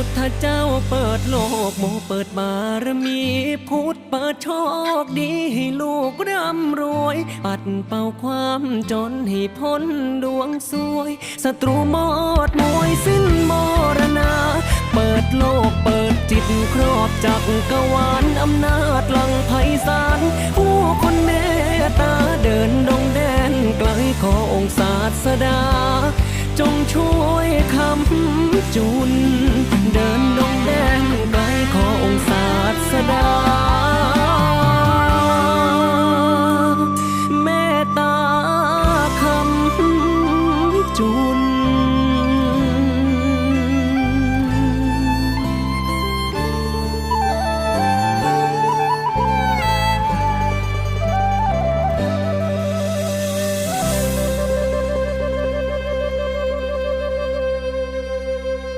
พุทธเจ้าเปิดโลกโมเปิดบารมีพุทธเปิดโชคดีให้ลูกร่ำรวย ปัดเป่าความจนให้พ้นดวงสวยศัตรูหมดมวยสิ้นมรณา เปิดโลกเปิดจิตครอบจักกวาลอำนาจหลังไพศาลผู้คนเมตตาเดินดงแดนไกลขอองศาสดา จงช่วยคำจุน